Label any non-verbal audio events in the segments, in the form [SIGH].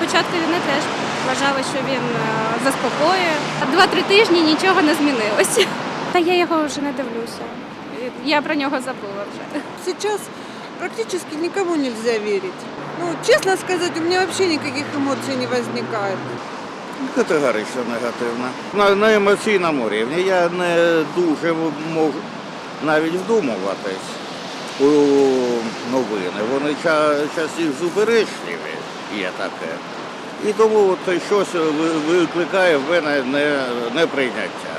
початку війни теж вважала, що він е, заспокоює. Два-три тижні нічого не змінилося. Та я його вже не дивлюся. Я про нього забула вже. Сейчас практически никому нельзя верить. Ну, честно сказать, у меня вообще никаких эмоций не возникает. Категорично негативно. На, на емоційному рівні я не дуже можу навіть вдумуватись у новини. Вони ча, частіше суперечливі є таке. І тому от щось ви- викликає в мене не, неприйняття.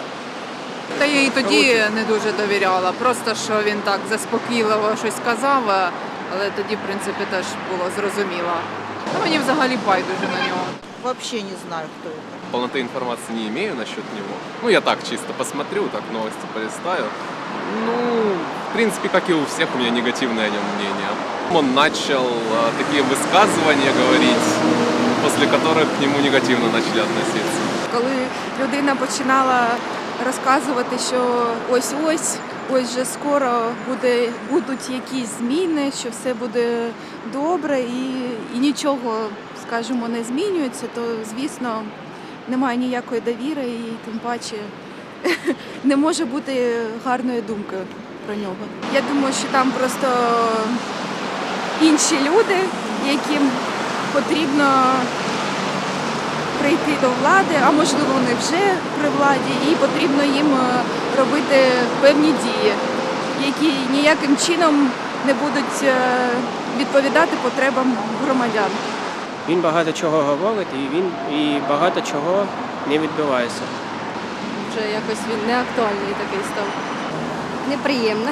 Та я і тоді не дуже довіряла. Просто що він так заспокійливо щось сказав, а- але тоді, в принципі, теж було зрозуміло. Ну, мені взагалі байдуже на нього. Вообще не знаю, кто это. Полноты информации не имею насчет него. Ну, я так чисто посмотрю, так новости полистаю. Ну, в принципе, как и у всех, у меня негативное о нем мнение. Он начал а, такие высказывания говорить, после которых к нему негативно начали относиться. коли людина починала розказувати, що ось ось, ось вже скоро буде, будуть якісь зміни, що все буде добре і, і нічого, скажімо, не змінюється, то звісно немає ніякої довіри і тим паче [LAUGHS] не може бути гарної думки про нього. Я думаю, що там просто інші люди, яким потрібно прийти до влади, а можливо вони вже при владі, і потрібно їм е, робити певні дії, які ніяким чином не будуть е, відповідати потребам громадян. Він багато чого говорить і він і багато чого не відбувається. Вже якось він не актуальний такий став. Неприємно.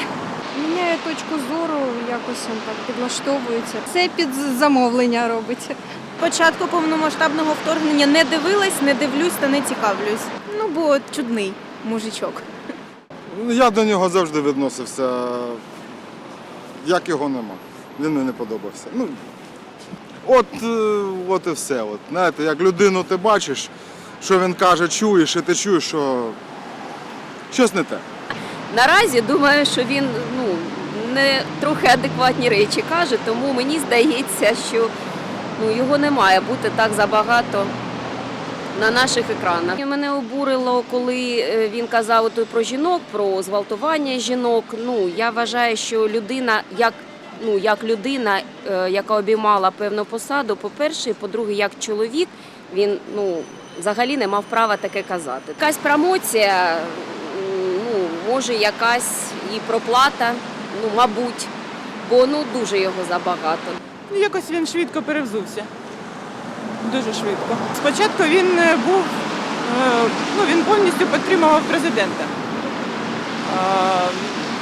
Міняє точку зору, якось він так підлаштовується. Це під замовлення робить. Початку повномасштабного вторгнення не дивилась, не дивлюсь та не цікавлюсь. Ну, бо чудний мужичок. Я до нього завжди відносився, як його нема. Він мені не подобався. Ну, от, е, от і все. От, знаєте, як людину ти бачиш, що він каже, чуєш, і ти чуєш, що щось не те. Наразі думаю, що він ну не трохи адекватні речі каже, тому мені здається, що ну його не має бути так забагато на наших екранах. Мене обурило, коли е, він казав ото про жінок, про зґвалтування жінок. Ну я вважаю, що людина як. Ну, як людина, е, яка обіймала певну посаду, по-перше, по-друге, як чоловік, він ну взагалі не мав права таке казати. Якась промоція, ну може, якась і проплата, ну мабуть, бо ну дуже його забагато. Ну, Якось він швидко перевзувся. Дуже швидко. Спочатку він е, був, е, ну він повністю підтримував президента.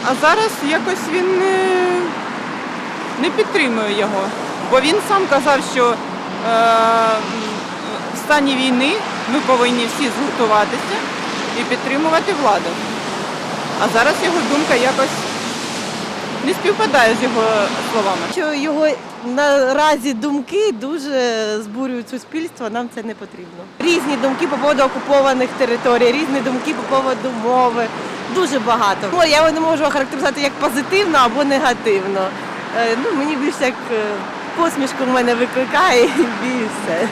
А, зараз якось він е, не підтримує його. Бо він сам казав, що в стані війни ми повинні всі згуртуватися і підтримувати владу. А зараз його думка якось не співпадає з його словами. Що його наразі думки дуже збурюють суспільство, нам це не потрібно. Різні думки по поводу окупованих територій, різні думки по поводу мови. Дуже багато. Ну, я його не можу охарактеризувати як позитивно або негативно. Е, Ну, мені більше як е, посмішку в мене викликає [LAUGHS] і все.